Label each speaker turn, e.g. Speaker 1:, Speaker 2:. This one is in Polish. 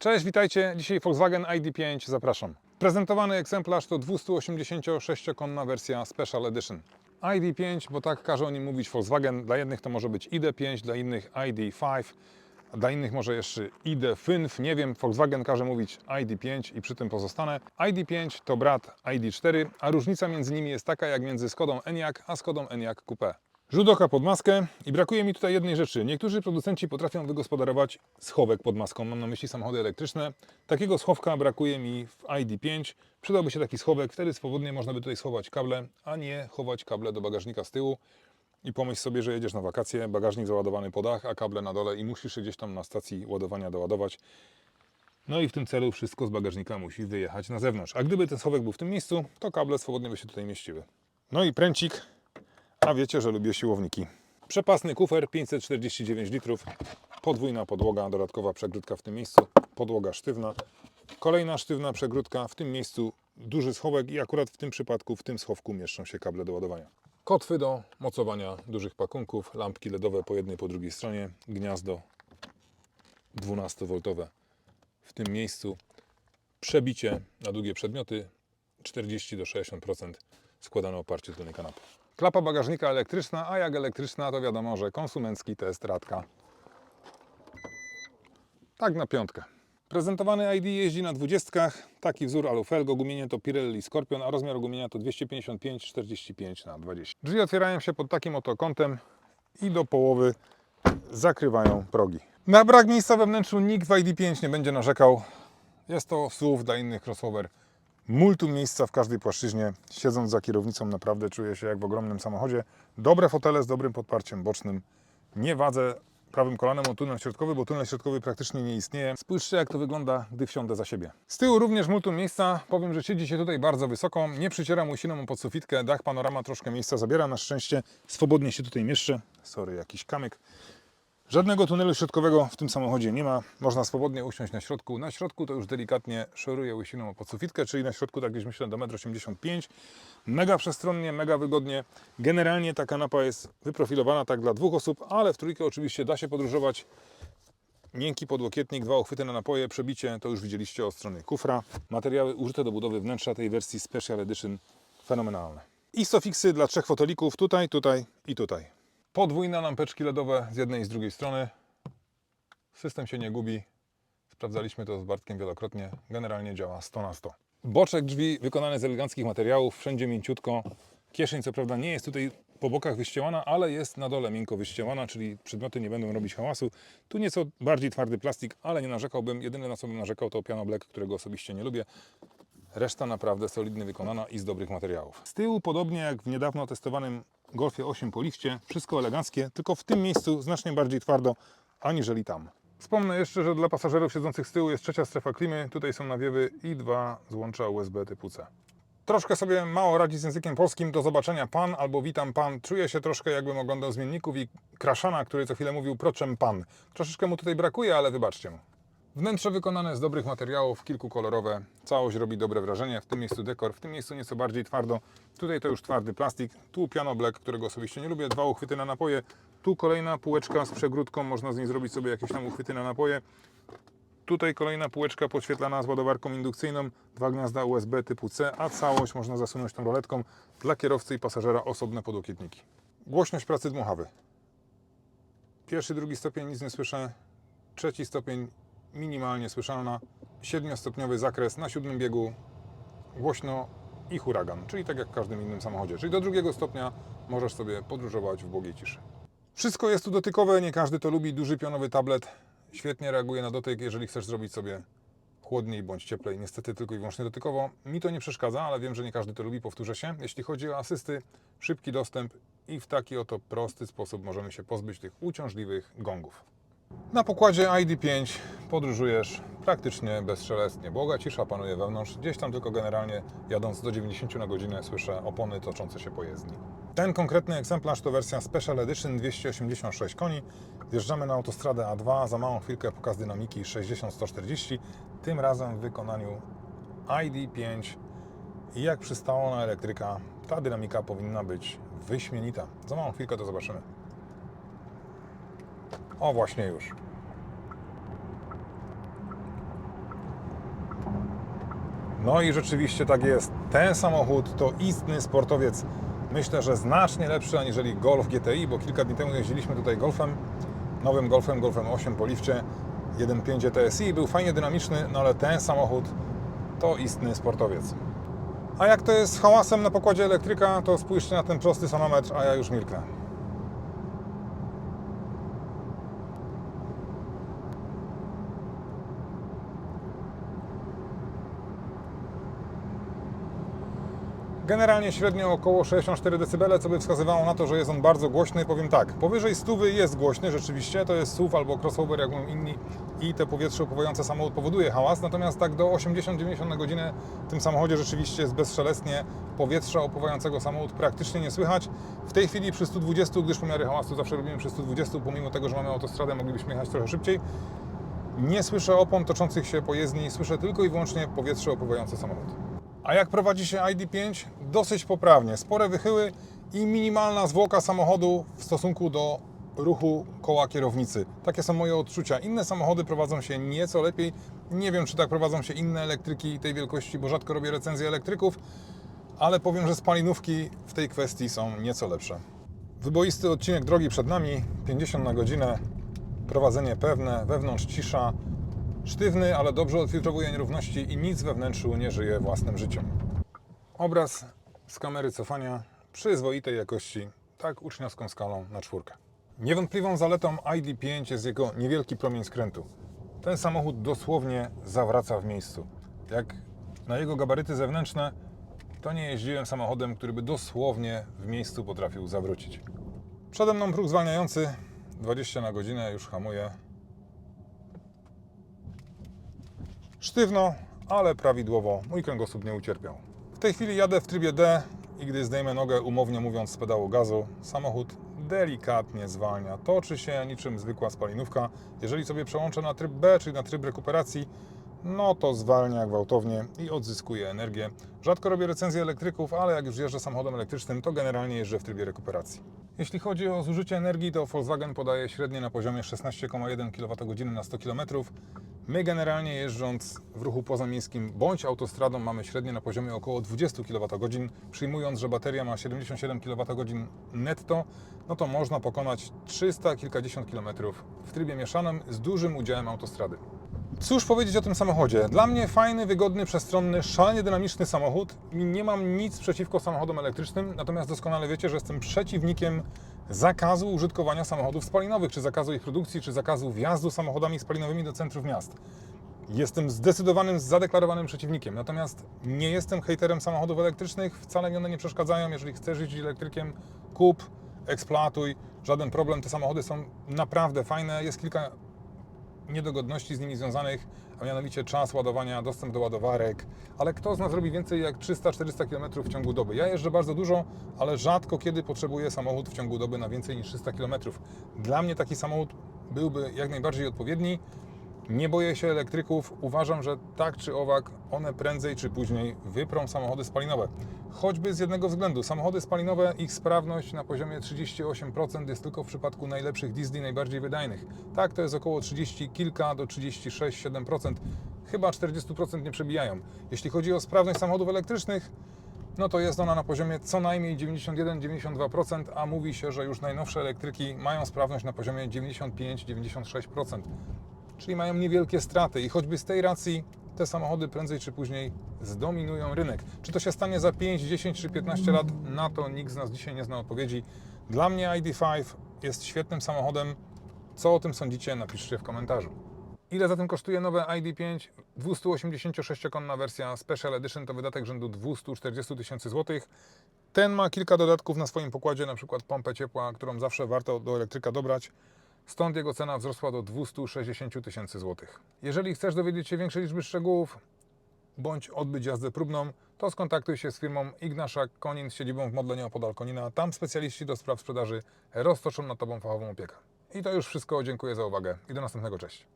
Speaker 1: Cześć, witajcie. Dzisiaj Volkswagen ID5, zapraszam. Prezentowany egzemplarz to 286-konna wersja Special Edition. ID5, bo tak każe o nim mówić Volkswagen. Dla jednych to może być ID5, dla innych ID5, a dla innych może jeszcze ID5, nie wiem. Volkswagen każe mówić ID5 i przy tym pozostanę. ID5 to brat ID4, a różnica między nimi jest taka jak między Skodą Enyaq a Skodą Enyaq Coupe. Rzut oka pod maskę i brakuje mi tutaj jednej rzeczy. Niektórzy producenci potrafią wygospodarować schowek pod maską, mam na myśli samochody elektryczne. Takiego schowka brakuje mi w ID5. Przydałby się taki schowek, wtedy swobodnie można by tutaj schować kable, a nie chować kable do bagażnika z tyłu. I pomyśl sobie, że jedziesz na wakacje, bagażnik załadowany po dach, a kable na dole i musisz się gdzieś tam na stacji ładowania doładować. No i w tym celu wszystko z bagażnika musi wyjechać na zewnątrz. A gdyby ten schowek był w tym miejscu, to kable swobodnie by się tutaj mieściły. No i pręcik, a wiecie, że lubię siłowniki. Przepasny kufer 549 litrów, podwójna podłoga, dodatkowa przegródka w tym miejscu, podłoga sztywna, kolejna sztywna przegródka, w tym miejscu. Duży schowek i akurat w tym przypadku w tym schowku mieszczą się kable do ładowania. Kotwy do mocowania dużych pakunków, lampki LEDowe po jednej po drugiej stronie, gniazdo 12V w tym miejscu, przebicie na długie przedmioty. 40 do 60% składane oparcie tylnej kanapy. Klapa bagażnika elektryczna, a jak elektryczna to wiadomo, że konsumencki test radka. Tak na piątkę. Prezentowany ID jeździ na dwudziestkach. Taki wzór alufelgo, gumienie to Pirelli Scorpion, a rozmiar gumienia to 255-45 na 20. Drzwi otwierają się pod takim oto kątem i do połowy zakrywają progi. Na brak miejsca we wnętrzu nikt w ID5 nie będzie narzekał. Jest to SUV dla innych crossover. Multum miejsca w każdej płaszczyźnie. Siedząc za kierownicą naprawdę czuję się jak w ogromnym samochodzie. Dobre fotele z dobrym podparciem bocznym. Nie wadzę prawym kolanem o tunel środkowy, bo tunel środkowy praktycznie nie istnieje. Spójrzcie jak to wygląda, gdy wsiądę za siebie. Z tyłu również multum miejsca. Powiem, że siedzi się tutaj bardzo wysoko. Nie przycieram łysiną pod sufitkę. Dach panorama troszkę miejsca zabiera. Na szczęście swobodnie się tutaj mieszczę. Sorry, jakiś kamyk. Żadnego tunelu środkowego w tym samochodzie nie ma. Można swobodnie usiąść na środku. Na środku to już delikatnie szoruje łysiną pod sufitkę, czyli na środku tak gdzieś myślę do 1,85 m. Mega przestronnie, mega wygodnie. Generalnie ta kanapa jest wyprofilowana tak dla dwóch osób, ale w trójkę oczywiście da się podróżować. Miękki podłokietnik, dwa uchwyty na napoje, przebicie, to już widzieliście od strony kufra. Materiały użyte do budowy wnętrza tej wersji Special Edition fenomenalne. I sofiksy dla trzech fotelików, tutaj, tutaj i tutaj. Podwójne lampeczki LEDowe z jednej i z drugiej strony. System się nie gubi. Sprawdzaliśmy to z Bartkiem wielokrotnie. Generalnie działa 100 na 100. Boczek drzwi wykonany z eleganckich materiałów, wszędzie mięciutko. Kieszeń co prawda nie jest tutaj po bokach wyściełana, ale jest na dole miękko wyściełana, czyli przedmioty nie będą robić hałasu. Tu nieco bardziej twardy plastik, ale nie narzekałbym. Jedyne na co bym narzekał to piano black, którego osobiście nie lubię. Reszta naprawdę solidnie wykonana i z dobrych materiałów. Z tyłu, podobnie jak w niedawno testowanym Golfie 8 po lifcie, wszystko eleganckie, tylko w tym miejscu znacznie bardziej twardo, aniżeli tam. Wspomnę jeszcze, że dla pasażerów siedzących z tyłu jest trzecia strefa klimy, tutaj są nawiewy i dwa złącza USB typu C. Troszkę sobie mało radzi z językiem polskim, do zobaczenia pan albo witam pan. Czuję się troszkę jakbym oglądał zmienników i Kraszana, który co chwilę mówił proczem pan. Troszeczkę mu tutaj brakuje, ale wybaczcie mu. Wnętrze wykonane z dobrych materiałów, kilkukolorowe. Całość robi dobre wrażenie. W tym miejscu dekor, w tym miejscu nieco bardziej twardo. Tutaj to już twardy plastik. Tu piano black, którego osobiście nie lubię. Dwa uchwyty na napoje. Tu kolejna półeczka z przegródką. Można z niej zrobić sobie jakieś tam uchwyty na napoje. Tutaj kolejna półeczka podświetlana z ładowarką indukcyjną. Dwa gniazda USB typu C, a całość można zasunąć tą roletką. Dla kierowcy i pasażera osobne podłokietniki. Głośność pracy dmuchawy. Pierwszy, drugi stopień nic nie słyszę. Trzeci stopień minimalnie słyszalna. Siedmiostopniowy zakres na siódmym biegu, głośno i huragan, czyli tak jak w każdym innym samochodzie. Czyli do drugiego stopnia możesz sobie podróżować w błogiej ciszy. Wszystko jest tu dotykowe, nie każdy to lubi. Duży pionowy tablet świetnie reaguje na dotyk, jeżeli chcesz zrobić sobie chłodniej bądź cieplej. Niestety tylko i wyłącznie dotykowo. Mi to nie przeszkadza, ale wiem, że nie każdy to lubi, powtórzę się. Jeśli chodzi o asysty, szybki dostęp i w taki oto prosty sposób możemy się pozbyć tych uciążliwych gongów. Na pokładzie ID5 podróżujesz praktycznie bezszelestnie. Błoga cisza panuje wewnątrz. Gdzieś tam tylko generalnie jadąc do 90 na godzinę słyszę opony toczące się po jezdni. Ten konkretny egzemplarz to wersja Special Edition 286 koni. Wjeżdżamy na autostradę A2. Za małą chwilkę pokaz dynamiki 60-140. Tym razem w wykonaniu ID5. I jak przystało na elektryka, ta dynamika powinna być wyśmienita. Za małą chwilkę to zobaczymy. O, właśnie już. No i rzeczywiście tak jest. Ten samochód to istny sportowiec. Myślę, że znacznie lepszy aniżeli Golf GTI, bo kilka dni temu jeździliśmy tutaj Golfem, nowym Golfem, Golfem 8 po lifcie, 1.5 TSI. Był fajnie dynamiczny, no ale ten samochód to istny sportowiec. A jak to jest z hałasem na pokładzie elektryka, to spójrzcie na ten prosty sonometr, a ja już milknę. Generalnie średnio około 64 dB, co by wskazywało na to, że jest on bardzo głośny. Powiem tak, powyżej 100 jest głośny rzeczywiście, to jest SUV albo crossover, jak mówią inni i te powietrze upływające samochód powoduje hałas, natomiast tak do 80-90 na godzinę w tym samochodzie rzeczywiście jest bezszelestnie powietrza opływającego samochód praktycznie nie słychać. W tej chwili przy 120, gdyż pomiary hałasu zawsze robimy przy 120, pomimo tego, że mamy autostradę, moglibyśmy jechać trochę szybciej. Nie słyszę opon toczących się po jezdni, słyszę tylko i wyłącznie powietrze opływające samochód. A jak prowadzi się ID5? Dosyć poprawnie. Spore wychyły i minimalna zwłoka samochodu w stosunku do ruchu koła kierownicy. Takie są moje odczucia. Inne samochody prowadzą się nieco lepiej. Nie wiem, czy tak prowadzą się inne elektryki tej wielkości, bo rzadko robię recenzje elektryków, ale powiem, że spalinówki w tej kwestii są nieco lepsze. Wyboisty odcinek drogi przed nami, 50 na godzinę, prowadzenie pewne, wewnątrz cisza, Sztywny, ale dobrze odfiltrowuje nierówności i nic we wnętrzu nie żyje własnym życiem. Obraz z kamery cofania przyzwoitej jakości, tak uczniowską skalą na czwórkę. Niewątpliwą zaletą ID5 jest jego niewielki promień skrętu. Ten samochód dosłownie zawraca w miejscu. Jak na jego gabaryty zewnętrzne, to nie jeździłem samochodem, który by dosłownie w miejscu potrafił zawrócić. Przede mną próg zwalniający, 20 na godzinę, już hamuje. Sztywno, ale prawidłowo. Mój kręgosłup nie ucierpiał. W tej chwili jadę w trybie D i gdy zdejmę nogę, umownie mówiąc, z pedału gazu, samochód delikatnie zwalnia. Toczy się niczym zwykła spalinówka. Jeżeli sobie przełączę na tryb B, czyli na tryb rekuperacji, no to zwalnia gwałtownie i odzyskuje energię. Rzadko robię recenzje elektryków, ale jak już jeżdżę samochodem elektrycznym, to generalnie jeżdżę w trybie rekuperacji. Jeśli chodzi o zużycie energii, to Volkswagen podaje średnie na poziomie 16,1 kWh na 100 km. My generalnie jeżdżąc w ruchu pozamiejskim bądź autostradą mamy średnie na poziomie około 20 kWh. Przyjmując, że bateria ma 77 kWh netto, no to można pokonać 300 kilkadziesiąt kilometrów w trybie mieszanym z dużym udziałem autostrady. Cóż powiedzieć o tym samochodzie? Dla mnie fajny, wygodny, przestronny, szalenie dynamiczny samochód nie mam nic przeciwko samochodom elektrycznym, natomiast doskonale wiecie, że jestem przeciwnikiem zakazu użytkowania samochodów spalinowych, czy zakazu ich produkcji, czy zakazu wjazdu samochodami spalinowymi do centrów miast. Jestem zdecydowanym, zadeklarowanym przeciwnikiem, natomiast nie jestem hejterem samochodów elektrycznych, wcale mi one nie przeszkadzają. Jeżeli chcesz jeździć elektrykiem, kup, eksploatuj, żaden problem. Te samochody są naprawdę fajne. Jest kilka niedogodności z nimi związanych, a mianowicie czas ładowania, dostęp do ładowarek. Ale kto z nas robi więcej jak 300-400 km w ciągu doby? Ja jeżdżę bardzo dużo, ale rzadko kiedy potrzebuję samochód w ciągu doby na więcej niż 300 km. Dla mnie taki samochód byłby jak najbardziej odpowiedni. Nie boję się elektryków. Uważam, że tak czy owak one prędzej czy później wyprą samochody spalinowe. Choćby z jednego względu. Samochody spalinowe, ich sprawność na poziomie 38% jest tylko w przypadku najlepszych diesli, najbardziej wydajnych. Tak, to jest około 30 kilka do 36-7%. Chyba 40% nie przebijają. Jeśli chodzi o sprawność samochodów elektrycznych, no to jest ona na poziomie co najmniej 91-92%, a mówi się, że już najnowsze elektryki mają sprawność na poziomie 95-96% czyli mają niewielkie straty i choćby z tej racji te samochody prędzej czy później zdominują rynek. Czy to się stanie za 5, 10 czy 15 lat? Na to nikt z nas dzisiaj nie zna odpowiedzi. Dla mnie ID5 jest świetnym samochodem. Co o tym sądzicie? Napiszcie w komentarzu. Ile zatem kosztuje nowe ID5? 286-konna wersja Special Edition to wydatek rzędu 240 tysięcy złotych. Ten ma kilka dodatków na swoim pokładzie, na przykład pompę ciepła, którą zawsze warto do elektryka dobrać. Stąd jego cena wzrosła do 260 tysięcy złotych. Jeżeli chcesz dowiedzieć się większej liczby szczegółów bądź odbyć jazdę próbną, to skontaktuj się z firmą Ignaszak Konin z siedzibą w Modlenie opodal Konina. Tam specjaliści do spraw sprzedaży roztoczą nad Tobą fachową opiekę. I to już wszystko. Dziękuję za uwagę i do następnego. Cześć.